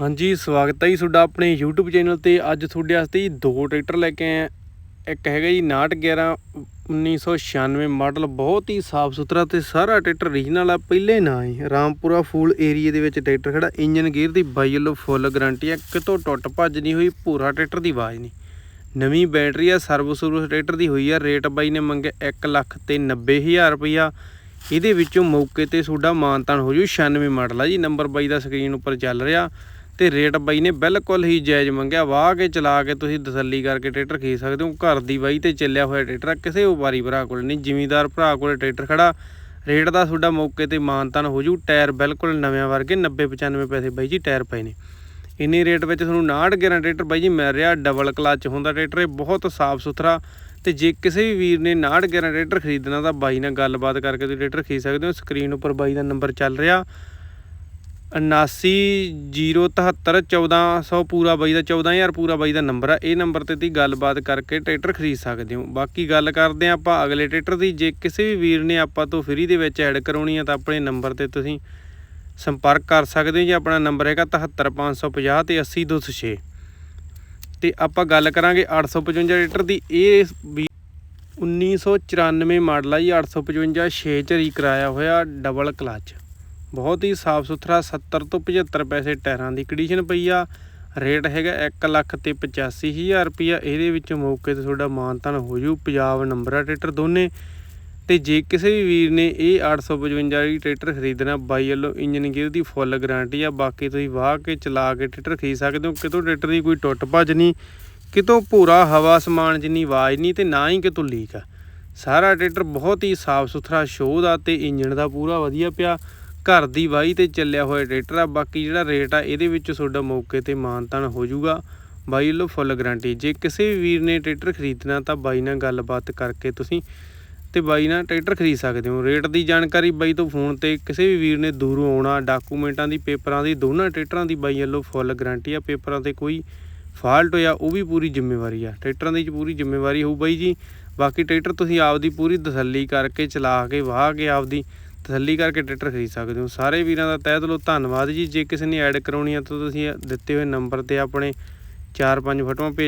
ਹਾਂਜੀ, ਸਵਾਗਤ ਹੈ ਜੀ ਤੁਹਾਡਾ ਆਪਣੇ YouTube ਚੈਨਲ ਤੇ। ਅੱਜ ਤੁਹਾਡੇ ਵਾਸਤੇ ਜੀ ਦੋ ਟਰੈਕਟਰ ਲੈ ਕੇ ਆਏ ਆ ਇੱਕ ਹੈਗਾ ਜੀ 6911 1996 ਮਾਡਲ। ਬਹੁਤ ਹੀ ਸਾਫ਼ ਸੁਥਰਾ ਤੇ ਸਾਰਾ ਟਰੈਕਟਰ ਰੀਜਨਲ ਆ। ਪਹਿਲੇ ਨਾ ਹੀ ਰਾਮਪੁਰਾ ਫੂਲ ਏਰੀਆ ਦੇ ਵਿੱਚ ਟਰੈਕਟਰ ਖੜਾ। ਇੰਜਨ ਗੇਅਰ ਦੀ ਬਾਈ ਵੱਲੋਂ ਫੁੱਲ ਗਾਰੰਟੀ ਆ। ਕਿਤੋਂ ਟੁੱਟ ਭੱਜ ਨਹੀਂ ਹੋਈ, ਪੂਰਾ ਟਰੈਕਟਰ ਦੀ ਆਵਾਜ਼ ਨਹੀਂ। ਨਵੀਂ ਬੈਟਰੀ ਆ ਸਰਵਿਸ ਸਰਵਿਸ ਟਰੈਕਟਰ ਦੀ ਹੋਈ ਆ। ਰੇਟ ਬਾਈ ਨੇ ਮੰਗਿਆ 1 ਲੱਖ ਤੇ 90000 ਰੁਪਈਆ। ਇਹਦੇ ਵਿੱਚੋਂ ਮੌਕੇ ਤੇ ਤੁਹਾਡਾ ਮਾਨਤਾਨ ਹੋ ਜੂ। 96 ਮਾਡਲ ਆ ਜੀ। ਨੰਬਰ ਬਾਈ ਦਾ ਸਕਰੀਨ ਉੱਪਰ ਚੱਲ ਰਿਹਾ। ਤੇ ਰੇਟ ਬਾਈ ਨੇ ਬਿਲਕੁਲ ਹੀ ਜਾਇਜ਼ ਮੰਗਿਆ। ਵਾਹ ਕੇ ਚਲਾ ਕੇ ਤੁਸੀਂ ਤਸੱਲੀ ਕਰਕੇ ਟਰੈਕਟਰ ਖਰੀਦ ਸਕਦੇ ਹੋ। ਘਰ ਦੀ ਬਾਈ ਤੇ ਚੱਲਿਆ ਹੋਇਆ ਟਰੈਕਟਰ ਕਿਸੇ ਵਪਾਰੀ ਭਰਾ ਕੋਲ ਨਹੀਂ। ਜ਼ਿਮੀਦਾਰ ਭਰਾ ਕੋਲ ਟਰੈਕਟਰ ਖੜਾ। ਰੇਟ ਦਾ ਤੁਹਾਡਾ ਮੌਕੇ ਤੇ ਮਾਨਤਾਨ ਹੋ ਜੂ। ਟਾਇਰ ਬਿਲਕੁਲ ਨਵੇਂ ਵਰਗੇ 90 95 ਪੈਸੇ ਬਾਈ ਜੀ ਟਾਇਰ ਪਏ ਨੇ। ਇੰਨੇ ਰੇਟ ਵਿੱਚ ਤੁਹਾਨੂੰ 69 11 ਟਰੈਕਟਰ ਬਾਈ ਜੀ ਮਿਲ ਰਿਹਾ। ਡਬਲ ਕਲਚ ਹੁੰਦਾ ਟਰੈਕਟਰ, ਇਹ ਬਹੁਤ ਸਾਫ਼ ਸੁਥਰਾ। ਤੇ ਜੇ ਕਿਸੇ ਵੀ ਵੀਰ ਨੇ 69 11 ਟਰੈਕਟਰ ਖਰੀਦਣਾ ਤਾਂ ਬਾਈ ਨਾਲ ਗੱਲਬਾਤ ਕਰਕੇ ਤੁਸੀਂ ਟਰੈਕਟਰ ਖਰੀਦ ਸਕਦੇ ਹੋ। ਸਕਰੀਨ ਉੱਪਰ ਬਾਈ ਦਾ ਨੰਬਰ ਚੱਲ ਰਿਹਾ। 7907141400 ਪੂਰਾ ਬਾਈ ਦਾ 14000 ਪੂਰਾ ਬਾਈ ਦਾ ਨੰਬਰ ਆ। ਇਹ ਨੰਬਰ ਤੇ ਤੁਸੀਂ ਗੱਲਬਾਤ ਕਰਕੇ ਟਰੈਕਟਰ ਖਰੀਦ ਸਕਦੇ ਹੋ। ਬਾਕੀ ਗੱਲ ਕਰਦੇ ਆ ਆਪਾਂ ਅਗਲੇ ਟਰੈਕਟਰ ਦੀ। ਜੇ ਕਿਸੇ ਵੀ ਵੀਰ ਨੇ ਆਪਾਂ ਤੋਂ ਫ੍ਰੀ ਦੇ ਵਿੱਚ ਐਡ ਕਰਾਉਣੀ ਆ ਤਾਂ ਆਪਣੇ ਨੰਬਰ ਤੇ ਤੁਸੀਂ ਸੰਪਰਕ ਕਰ ਸਕਦੇ ਹੋ। ਜੀ ਆਪਣਾ ਨੰਬਰ ਹੈਗਾ 77550 ਤੇ 80206 ਤੇ ਆਪਾਂ ਗੱਲ ਕਰਾਂਗੇ 855 ਟਰੈਕਟਰ ਦੀ। ਇਹ ਵੀ 1994 ਮਾਡਲ ਆ ਜੀ। 855 6 ਚ ਰੀ ਕਰਾਇਆ ਹੋਇਆ ਡਬਲ ਕਲਚ ਬਹੁਤ ਹੀ ਸਾਫ਼ ਸੁਥਰਾ 70 ਤੋਂ 75 ਪੈਸੇ ਟਾਇਰਾਂ ਦੀ ਕੰਡੀਸ਼ਨ ਪਈ ਆ। ਰੇਟ ਹੈਗਾ 1 ਲੱਖ ਤੇ 85000 ਰੁਪਿਆ ਇਹਦੇ ਵਿੱਚ ਮੌਕੇ ਤੇ ਤੁਹਾਡਾ ਮਾਨਤਾਨ ਹੋ ਜੂ। ਪੰਜਾਬ ਨੰਬਰਾ ਆ ਟਰੈਕਟਰ ਦੋਨੇ। ਤੇ ਜੇ ਕਿਸੇ ਵੀ ਵੀਰ ਨੇ ਇਹ 855 ਦੀ ਟਰੈਕਟਰ ਖਰੀਦਣਾ, ਬਾਈ ਵੱਲੋਂ ਇੰਜਨ ਗੇਅਰ ਦੀ ਫੁੱਲ ਗਾਰੰਟੀ ਆ। ਬਾਕੀ ਤੁਸੀਂ ਵਾਹ ਕੇ ਚਲਾ ਕੇ ਟਰੈਕਟਰ ਖਰੀਦ ਸਕਦੇ ਹੋ। ਕਿਤੋਂ ਟਰੈਕਟਰ ਦੀ ਕੋਈ ਟੁੱਟ ਭੱਜ ਨਹੀਂ, ਕਿਤੋਂ ਭੂਰਾ ਹਵਾ ਸਮਾਨ ਜਿੰਨੀ ਆਵਾਜ਼ ਨਹੀਂ ਤੇ ਨਾ ਹੀ ਕਿਤੋਂ ਲੀਕ ਆ। ਸਾਰਾ ਟਰੈਕਟਰ ਬਹੁਤ ਹੀ ਸਾਫ਼ ਸੁਥਰਾ ਸ਼ੋਅ ਦਾ ਤੇ ਇੰਜਨ ਦਾ ਪੂਰਾ ਵਧੀਆ ਪਿਆ। ਘਰ ਦੀ ਵਾਹੀ ਤੇ ਚੱਲਿਆ ਹੋਇਆ ਟਰੈਕਟਰ ਆ, ਬਾਕੀ ਜਿਹੜਾ ਰੇਟ ਆ, ਇਹਦੇ ਵਿੱਚ ਤੁਹਾਡਾ ਮੌਕੇ ਤੇ ਮਾਨਤਾਨ ਹੋ ਜਾਊਗਾ। ਬਾਈ ਵੱਲੋਂ ਫੁੱਲ ਗਾਰੰਟੀ ਜੇ ਕਿਸੇ ਵੀ ਵੀਰ ਨੇ ਟਰੈਕਟਰ ਖਰੀਦਣਾ, ਤਾਂ ਬਾਈ ਨਾਲ ਗੱਲਬਾਤ ਕਰਕੇ ਤੁਸੀਂ ਤੇ ਬਾਈ ਨਾਲ ਟਰੈਕਟਰ ਖਰੀਦ ਸਕਦੇ ਹੋ। ਰੇਟ ਦੀ ਜਾਣਕਾਰੀ ਬਾਈ ਤੋਂ ਫੋਨ ਤੇ ਕਿਸੇ ਵੀ ਵੀਰ ਨੇ ਦੂਰੋਂ ਆਉਣਾ, ਡਾਕੂਮੈਂਟਾਂ ਦੀ, ਪੇਪਰਾਂ ਦੀ, ਦੋਨਾਂ ਟਰੈਕਟਰਾਂ ਦੀ ਬਾਈ ਵੱਲੋਂ ਫੁੱਲ ਗਾਰੰਟੀ ਆ। ਪੇਪਰਾਂ ਤੇ ਕੋਈ ਫਾਲਟ ਹੋਇਆ, ਉਹ ਵੀ ਪੂਰੀ ਜ਼ਿੰਮੇਵਾਰੀ ਆ। ਟਰੈਕਟਰਾਂ ਦੀ ਪੂਰੀ ਜ਼ਿੰਮੇਵਾਰੀ ਹੋਊ ਬਾਈ ਜੀ। ਬਾਕੀ ਟਰੈਕਟਰ ਤੁਸੀਂ ਆਪਦੀ ਪੂਰੀ ਤਸੱਲੀ ਕਰਕੇ ਚਲਾ ਕੇ, ਵਾਹ ਕੇ ਆਪਦੀ ਤਸੱਲੀ ਕਰਕੇ ਟਰੈਕਟਰ ਖਰੀਦ ਸਕਦੇ ਹੋ। ਸਾਰੇ ਵੀਰਾਂ ਦਾ ਤਹਿ ਦਿਲੋਂ ਧੰਨਵਾਦ ਜੀ। ਜੇ ਕਿਸੇ ਨੇ ਐਡ ਕਰਾਉਣੀ ਆ ਤਾਂ ਤੁਸੀਂ ਦਿੱਤੇ ਹੋਏ ਨੰਬਰ ਤੇ ਆਪਣੇ 4-5 ਫੋਟੋਆਂ ਭੇਜ